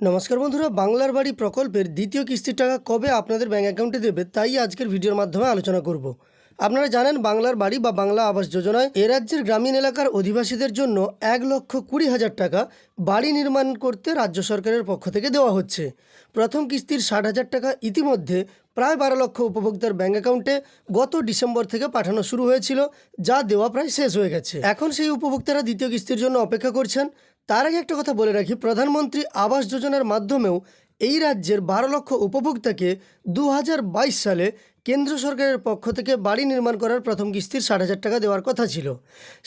নমস্কার বন্ধুরা, বাংলার বাড়ি প্রকল্পের দ্বিতীয় কিস্তির টাকা কবে আপনাদের ব্যাঙ্ক অ্যাকাউন্টে দেবে তাই আজকের ভিডিওর মাধ্যমে আলোচনা করব। আপনারা জানেন, বাংলার বাড়ি বা বাংলা আবাস যোজনায় এ রাজ্যের গ্রামীণ এলাকার অধিবাসীদের জন্য এক লক্ষ কুড়ি হাজার টাকা বাড়ি নির্মাণ করতে রাজ্য সরকারের পক্ষ থেকে দেওয়া হচ্ছে। প্রথম কিস্তির ষাট হাজার টাকা ইতিমধ্যে প্রায় বারো লক্ষ উপভোক্তার ব্যাঙ্ক অ্যাকাউন্টে গত ডিসেম্বর থেকে পাঠানো শুরু হয়েছিল, যা দেওয়া প্রায় শেষ হয়ে গেছে। এখন সেই উপভোক্তারা দ্বিতীয় কিস্তির জন্য অপেক্ষা করছেন। তার আগে একটা কথা বলে রাখি, প্রধানমন্ত্রী আবাস যোজনার মাধ্যমেও এই রাজ্যের বারো লক্ষ উপভোক্তাকে দু হাজার বাইশ সালে কেন্দ্র সরকারের পক্ষ থেকে বাড়ি নির্মাণ করার প্রথম কিস্তির ষাট হাজার টাকা দেওয়ার কথা ছিল।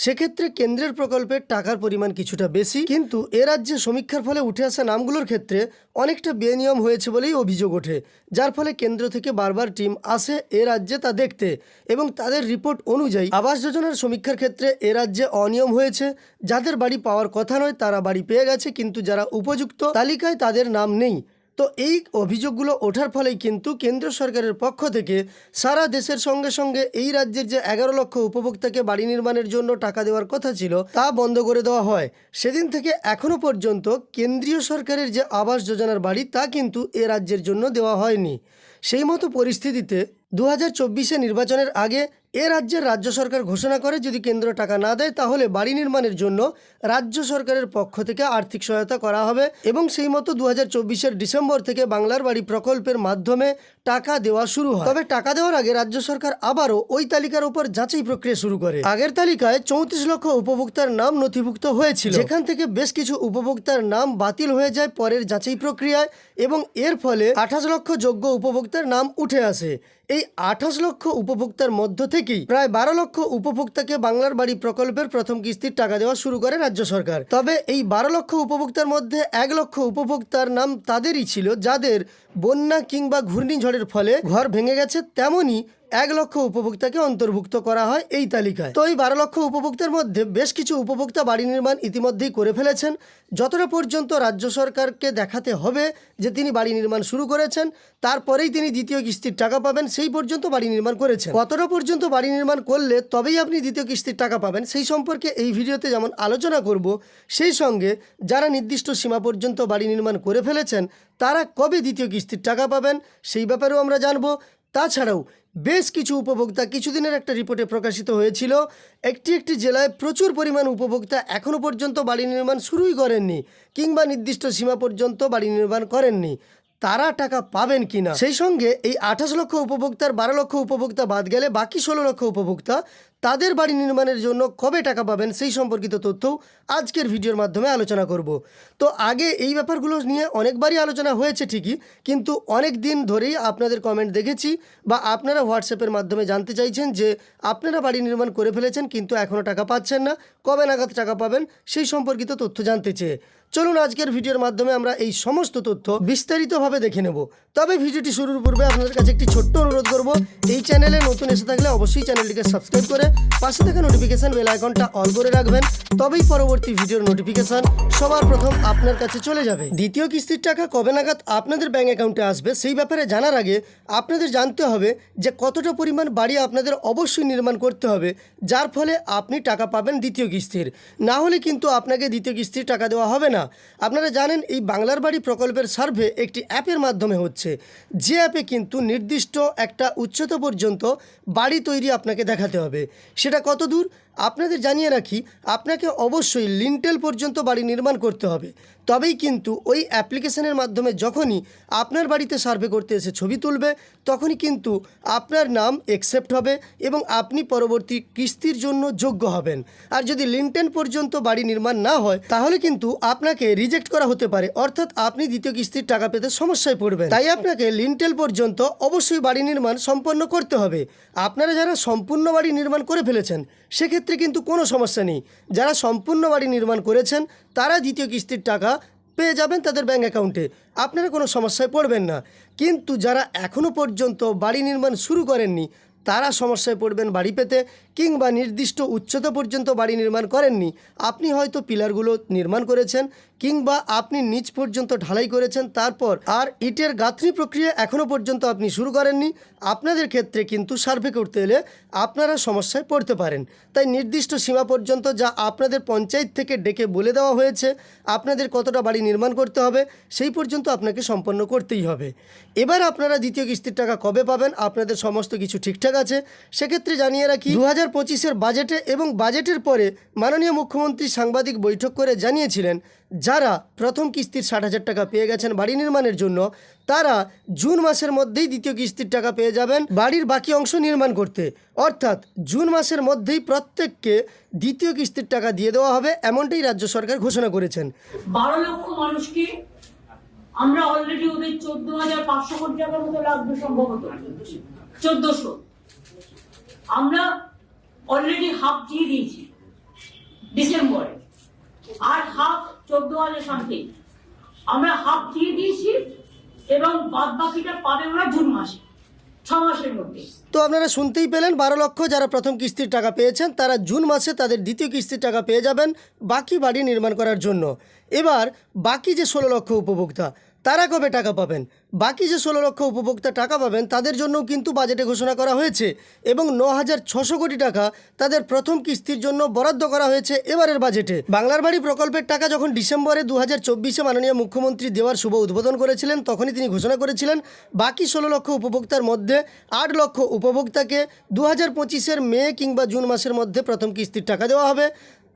সেক্ষেত্রে কেন্দ্রের প্রকল্পের টাকার পরিমাণ কিছুটা বেশি, কিন্তু এ রাজ্যে সমীক্ষার ফলে উঠে আসা নামগুলোর ক্ষেত্রে অনেকটা বেনিয়ম হয়েছে বলেই অভিযোগ ওঠে, যার ফলে কেন্দ্র থেকে বারবার টিম আসে এ রাজ্যে তা দেখতে এবং তাদের রিপোর্ট অনুযায়ী আবাস যোজনার সমীক্ষার ক্ষেত্রে এ রাজ্যে অনিয়ম হয়েছে। যাদের বাড়ি পাওয়ার কথা নয়, তারা বাড়ি পেয়ে গেছে, কিন্তু যারা উপযুক্ত তালিকায় তাদের নাম নেই। তো এই অভিযোগগুলো ওঠার ফলেই কিন্তু কেন্দ্র সরকারের পক্ষ থেকে সারা দেশের সঙ্গে সঙ্গে এই রাজ্যের যে এগারো লক্ষ উপভোক্তাকে বাড়ি নির্মাণের জন্য টাকা দেওয়ার কথা ছিল, তা বন্ধ করে দেওয়া হয়। সেদিন থেকে এখনও পর্যন্ত কেন্দ্রীয় সরকারের যে আবাস যোজনার বাড়ি, তা কিন্তু এ রাজ্যের জন্য দেওয়া হয়নি। সেই মতো পরিস্থিতিতে দু হাজার নির্বাচনের আগে এ রাজ্যের রাজ্য সরকার ঘোষণা করে, যদি কেন্দ্র টাকা না দেয়, তাহলে বাড়ি নির্মাণের জন্য রাজ্য সরকারের পক্ষ থেকে আর্থিক সহায়তা করা হবে এবং সেই মতো দু হাজার ডিসেম্বর থেকে বাংলার বাড়ি প্রকল্পের মাধ্যমে টাকা দেওয়া শুরু হয়। তবে টাকা দেওয়ার আগে রাজ্য সরকার আবারও ওই তালিকার উপর যাচাই প্রক্রিয়া শুরু করে। আগের তালিকায় চৌত্রিশ লক্ষ উপভোক্তার নাম নথিভুক্ত হয়েছিল। যেখান থেকে বেশ কিছু উপভোক্তার নাম বাতিল হয়ে যায় পরের যাচাই প্রক্রিয়ায় এবং এর ফলে আঠাশ লক্ষ যোগ্য উপভোক্তার নাম উঠে আসে। এই আঠাশ লক্ষ উপভোক্তার মধ্য থেকেই প্রায় বারো লক্ষ উপভোক্তাকে বাংলার বাড়ি প্রকল্পের প্রথম কিস্তির টাকা দেওয়া শুরু করে রাজ্য সরকার। তবে এই বারো লক্ষ উপভোক্তার মধ্যে এক লক্ষ উপভোক্তার নাম তাদেরই ছিল যাদের বন্যা কিংবা ঘূর্ণিঝড়ের ফলে ঘর ভেঙে গেছে তেমনই এক লক্ষ উপভোক্তাকে অন্তর্ভুক্ত করা হয় এই তালিকায়। তো এই বারো লক্ষ উপভোক্তার মধ্যে বেশ কিছু উপভোক্তা বাড়ি নির্মাণ ইতিমধ্যেই করে ফেলেছেন। যতটা পর্যন্ত রাজ্য সরকারকে দেখাতে হবে যে তিনি বাড়ি নির্মাণ শুরু করেছেন, তারপরেই তিনি দ্বিতীয় কিস্তির টাকা পাবেন, সেই পর্যন্ত বাড়ি নির্মাণ করেছেন। কতটা পর্যন্ত বাড়ি নির্মাণ করলে তবেই আপনি দ্বিতীয় কিস্তির টাকা পাবেন, সেই সম্পর্কে এই ভিডিওতে যেমন আলোচনা করব, সেই সঙ্গে যারা নির্দিষ্ট সীমা পর্যন্ত বাড়ি নির্মাণ করে ফেলেছেন, তারা কবে দ্বিতীয় কিস্তির টাকা পাবেন, সেই ব্যাপারেও আমরা জানব। তাছাড়াও বেশ কিছু উপভোক্তা কিছুদিনের একটা রিপোর্টে প্রকাশিত হয়েছিল, একটি একটি জেলায় প্রচুর পরিমাণ উপভোক্তা এখনও পর্যন্ত বাড়ি নির্মাণ শুরুই করেননি কিংবা নির্দিষ্ট সীমা পর্যন্ত বাড়ি নির্মাণ করেননি। তারা টাকা পাবেন কিনা? সেই সঙ্গে এই আঠাশ লক্ষ উপভোক্তার বারো লক্ষ উপভোক্তা বাদ গেলে বাকি ষোলো লক্ষ উপভোক্তা তাদের বাড়ি নির্মাণের জন্য কবে টাকা পাবেন সেই সম্পর্কিত তথ্যও আজকের ভিডিওর মাধ্যমে আলোচনা করব। তো আগে এই ব্যাপারগুলো নিয়ে অনেকবারই আলোচনা হয়েছে ঠিকই, কিন্তু অনেক দিন ধরেই আপনাদের কমেন্ট দেখেছি বা আপনারা হোয়াটসঅ্যাপের মাধ্যমে জানতে চাইছেন যে আপনারা বাড়ি নির্মাণ করে ফেলেছেন কিন্তু এখনও টাকা পাচ্ছেন না, কবে নাগাদ টাকা পাবেন সেই সম্পর্কিত তথ্য জানতে চেয়ে। চলুন আজকের ভিডিওর মাধ্যমে আমরা এই সমস্ত তথ্য বিস্তারিতভাবে দেখে নেব। তবে ভিডিওটি শুরুর পূর্বে আপনাদের কাছে একটি ছোট্ট অনুরোধ করব, এই চ্যানেলে নতুন এসে থাকলে অবশ্যই চ্যানেলটিকে সাবস্ক্রাইব করে পাশে থাকা নোটিফিকেশন বেল আইকনটা অল করে রাখবেন। তবেই পরবর্তী ভিডিওর নোটিফিকেশন সবার প্রথম আপনার কাছে চলে যাবে। দ্বিতীয় কিস্তির টাকা কবে নাগাদ আপনাদের ব্যাঙ্ক অ্যাকাউন্টে আসবে, সেই ব্যাপারে জানার আগে আপনাদের জানতে হবে যে কতটা পরিমাণ বাড়ি আপনাদের অবশ্যই নির্মাণ করতে হবে, যার ফলে আপনি টাকা পাবেন দ্বিতীয় কিস্তির। না হলে কিন্তু আপনাকে দ্বিতীয় কিস্তির টাকা দেওয়া হবে না। আপনারা জানেন, এই বাংলার বাড়ি প্রকল্পের সার্ভে একটি অ্যাপের মাধ্যমে হচ্ছে। যে অ্যাপে কিন্তু নির্দিষ্ট একটা উচ্চতা পর্যন্ত বাড়ি তৈরি আপনাকে দেখাতে হবে। সেটা কত দূর? আপনাদের জানিয়ে রাখি, আপনাকে অবশ্যই লিন্টেল পর্যন্ত বাড়ি নির্মাণ করতে হবে। তবেই কিন্তু ওই অ্যাপ্লিকেশনের মাধ্যমে যখনই আপনার বাড়িতে সার্ভে করতে এসে ছবি তুলবে, তখনই কিন্তু আপনার নাম একসেপ্ট হবে এবং আপনি পরবর্তী কিস্তির জন্য যোগ্য হবেন। আর যদি লিন্টেন পর্যন্ত বাড়ি নির্মাণ না হয়, তাহলে কিন্তু আপনাকে রিজেক্ট করা হতে পারে। অর্থাৎ আপনি দ্বিতীয় কিস্তির টাকা পেতে সমস্যায় পড়বেন। তাই আপনাকে লিন্টেল পর্যন্ত অবশ্যই বাড়ি নির্মাণ সম্পন্ন করতে হবে। আপনারা যারা সম্পূর্ণ বাড়ি নির্মাণ করে ফেলেছেন, সেক্ষেত্রে কিন্তু কোনো সমস্যা নেই। যারা সম্পূর্ণ বাড়ি নির্মাণ করেছেন, তারা দ্বিতীয় কিস্তির টাকা পেয়ে যাবেন তাদের ব্যাঙ্ক অ্যাকাউন্টে আপনারা কোনো সমস্যায় পড়বেন না। কিন্তু যারা এখনও পর্যন্ত বাড়ি নির্মাণ শুরু করেননি, তারা সমস্যায় পড়বেন বাড়ি পেতে। কিংবা নির্দিষ্ট উচ্চতা পর্যন্ত বাড়ি নির্মাণ করেননি। আপনি হয়তো পিলারগুলো নির্মাণ করেছেন কিংবা আপনি নিচ পর্যন্ত ঢালাই করেছেন। তারপর আর ইটের গাঁথনি প্রক্রিয়া এখনও পর্যন্ত আপনি শুরু করেননি। আপনাদের ক্ষেত্রে কিন্তু সার্ভে করতে এলে আপনারা সমস্যায় পড়তে পারেন। তাই নির্দিষ্ট সীমা পর্যন্ত যা আপনাদের পঞ্চায়েত থেকে ডেকে বলে দেওয়া হয়েছে, আপনাদের কতটা বাড়ি নির্মাণ করতে হবে, সেই পর্যন্ত আপনাকে সম্পন্ন করতেই হবে। এবার আপনারা দ্বিতীয় কিস্তির টাকা কবে পাবেন, আপনাদের সমস্ত কিছু ঠিকঠাক আছে। সেক্ষেত্রে জানিয়ে রাখি, দু হাজার পঁচিশের বাজেটে এবং বাজেটের পরে মাননীয় মুখ্যমন্ত্রী সাংবাদিক বৈঠক করে জানিয়েছিলেন, যারা প্রথম কিস্তির ষাট হাজার টাকা পেয়ে গেছেন বাড়ি নির্মাণের জন্য, তারা জুন মাসের মধ্যেই দ্বিতীয় কিস্তির টাকা পেয়ে যাবেন বাড়ির বাকি অংশ নির্মাণ করতে। অর্থাৎ জুন মাসের মধ্যেই প্রত্যেককে দ্বিতীয় কিস্তির টাকা দিয়ে দেওয়া হবে, এমনটাই রাজ্য সরকার ঘোষণা করেছেন। বারো লক্ষ মানুষকে আমরা অলরেডি ওদের চোদ্দ হাজার পাঁচশো কোটি টাকার মতো লাগবে সম্ভবত। চোদ্দশো। আমরা অলরেডি হাফ দিয়ে দিয়েছি। ডিসেম্বরে আর হাফ চোদ্দ হাজার সামথিং আমরা হাফ দিয়ে দিয়েছি এবং বাদ বাকিটা পাবে ওরা জুন মাসে তো আপনারা শুনতেই পেলেন, বারো লক্ষ যারা প্রথম কিস্তির টাকা পেয়েছেন, তারা জুন মাসে তাদের দ্বিতীয় কিস্তির টাকা পেয়ে যাবেন বাকি বাড়ি নির্মাণ করার জন্য। এবার বাকি যে ষোলো লক্ষ উপভোক্তা তারা কবে টাকা পাবেন? বাকি যে ষোলো লক্ষ উপভোক্তা টাকা পাবেন, তাদের জন্যও কিন্তু বাজেটে ঘোষণা করা হয়েছে এবং ন হাজার ছশো কোটি টাকা তাদের প্রথম কিস্তির জন্য বরাদ্দ করা হয়েছে এবারের বাজেটে। বাংলার বাড়ি প্রকল্পের টাকা যখন ডিসেম্বরে দু হাজার চব্বিশে মাননীয় মুখ্যমন্ত্রী দেওয়ার শুভ উদ্বোধন করেছিলেন, তখনই তিনি ঘোষণা করেছিলেন, বাকি ষোলো লক্ষ উপভোক্তার মধ্যে আট লক্ষ উপভোক্তাকে দু হাজার পঁচিশের মে কিংবা জুন মাসের মধ্যে প্রথম কিস্তির টাকা দেওয়া হবে।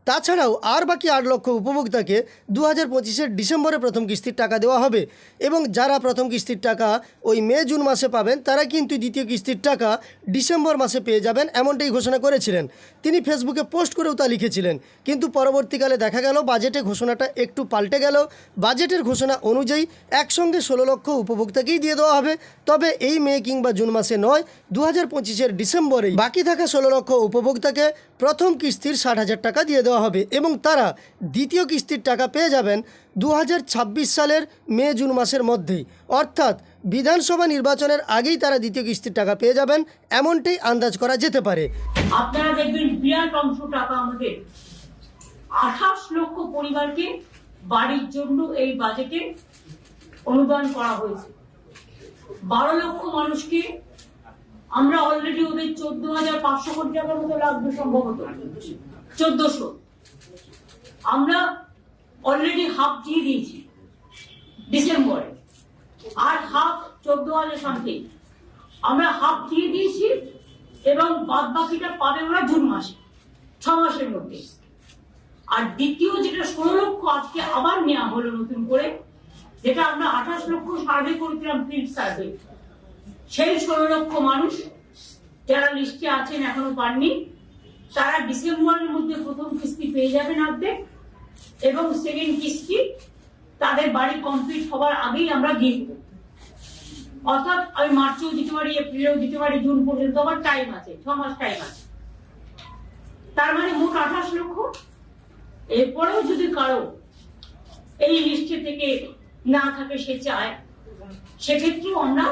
তাছাড়াও আর বাকি আট লক্ষ উপভোক্তাকে দু হাজার পঁচিশের ডিসেম্বরে প্রথম কিস্তির টাকা দেওয়া হবে এবং যারা প্রথম কিস্তির টাকা ওই মে, জুন মাসে পাবেন তারা কিন্তু দ্বিতীয় কিস্তির টাকা ডিসেম্বর মাসে পেয়ে যাবেন এমনটাই ঘোষণা করেছিলেন। তিনি ফেসবুকে পোস্ট করেও তা লিখেছিলেন। কিন্তু পরবর্তীকালে দেখা গেল বাজেটে ঘোষণাটা একটু পাল্টে গেল। বাজেটের ঘোষণা অনুযায়ী একসঙ্গে ষোলো লক্ষ উপভোক্তাকেই দিয়ে দেওয়া হবে। তবে এই মে কিংবা জুন মাসে নয় দু হাজার পঁচিশের ডিসেম্বরেই বাকি থাকা ষোলো লক্ষ উপভোক্তাকে প্রথম কিস্তির ষাট হাজার টাকা দিয়ে দেওয়া হবে এবং তারা দ্বিতীয় কিস্তির টাকা পেয়ে যাবেন দুহাজার ছাব্বিশ সালের মে জুন মাসের মধ্যেই। অর্থাৎ বিধানসভা নির্বাচনের আগেই তারা দ্বিতীয় কিস্তির টাকা পেয়ে যাবেন, এমনটাই আন্দাজ করা যেতে পারে। আপনারা দেখবেন বিরাট অংশ টাকা আমাদের আঠাশ লক্ষ পরিবারকে বাড়ির জন্য এই বাজেটে অনুদান করা হয়েছে। বারো লক্ষ মানুষকে আমরা অলরেডি ওদের চোদ্দ হাজার পাঁচশো কোটি টাকার মতো লাগবে সম্ভবত। চোদ্দশো। আমরা অলরেডি হাফ দিয়ে দিয়েছি, ডিসেম্বরে। আর হাফ চোদ্দ হাজার সামথিং আমরা হাফ দিয়ে দিয়েছি এবং বাদ বাকিটা পাবে ওরা জুন মাসে, ছ মাসের মধ্যে। আর দ্বিতীয় যেটা ষোলো লক্ষ আজকে আবার নেওয়া হলো নতুন করে, যেটা আমরা আঠাশ লক্ষ সার্ভে করেছিলাম ফিল্ড সার্ভে সেই ষোলো লক্ষ মানুষ যারা লিস্টে আছেন এখনও পাননি, তারা ডিসেম্বরের মধ্যে প্রথম কিস্তি পেয়ে যাবেন অর্ধেক এবং সেকেন্ড কিস্তি তাদের বাড়ি কমপ্লিট হওয়ার আগেই আমরা দিয়ে দেবো। অর্থাৎ আমি মার্চেও দিতে পারি এপ্রিলেও দিতে পারি জুন পর্যন্ত আমার টাইম আছে, ছ মাস টাইম আছে। তার মানে মোট আঠাশ লক্ষ। এরপরেও যদি কারও এই লিস্টে থেকে না থাকে, সে চায়, সেক্ষেত্রেও আমরা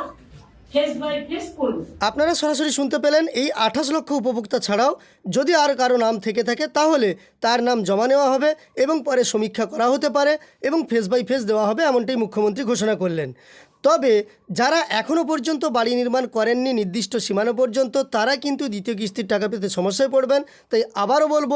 আপনারা সরাসরি শুনতে পেলেন এই আঠাশ লক্ষ উপভোক্তা ছাড়াও যদি আর কারও নাম থেকে থাকে, তাহলে তার নাম জমা নেওয়া হবে এবং পরে সমীক্ষা করা হতে পারে এবং ফেস বাই ফেস দেওয়া হবে, এমনটাই মুখ্যমন্ত্রী ঘোষণা করলেন। তবে যারা এখনও পর্যন্ত বাড়ি নির্মাণ করেননি নির্দিষ্ট সীমানা পর্যন্ত, তারা কিন্তু দ্বিতীয় কিস্তির টাকা পেতে সমস্যায় পড়বেন। তাই আবারও বলব,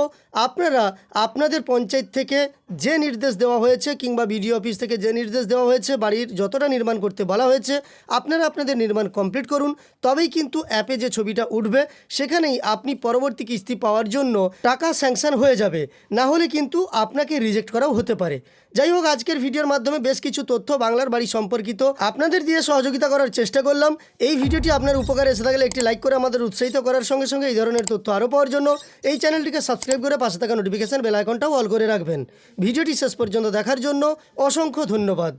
আপনারা আপনাদের পঞ্চায়েত থেকে যে নির্দেশ দেওয়া হয়েছে কিংবা বিডিও অফিস থেকে যে নির্দেশ দেওয়া হয়েছে, বাড়ির যতটা নির্মাণ করতে বলা হয়েছে, আপনারা আপনাদের নির্মাণ কমপ্লিট করুন। তবেই কিন্তু অ্যাপে যে ছবিটা উঠবে, সেখানেই আপনি পরবর্তী কিস্তি পাওয়ার জন্য টাকা স্যাংশন হয়ে যাবে। না হলে কিন্তু আপনাকে রিজেক্ট করাও হতে পারে। যাই হোক, আজকের ভিডিওর মাধ্যমে বেশ কিছু তথ্য বাংলার বাড়ি সম্পর্কিত। আপনাদের দিয়ে সহযোগিতা করার চেষ্টা করলাম। এই ভিডিওটি আপনার উপকারে এসে থাকলে একটি লাইক করে আমাদের উৎসাহিত করার সঙ্গে সঙ্গে এই ধরনের তথ্য আরও পাওয়ার জন্য এই চ্যানেলটিকে সাবস্ক্রাইব করে পাশে থাকা নোটিফিকেশান বেল আইকনটাও অল করে রাখবেন। ভিডিওটি শেষ পর্যন্ত দেখার জন্য অসংখ্য ধন্যবাদ।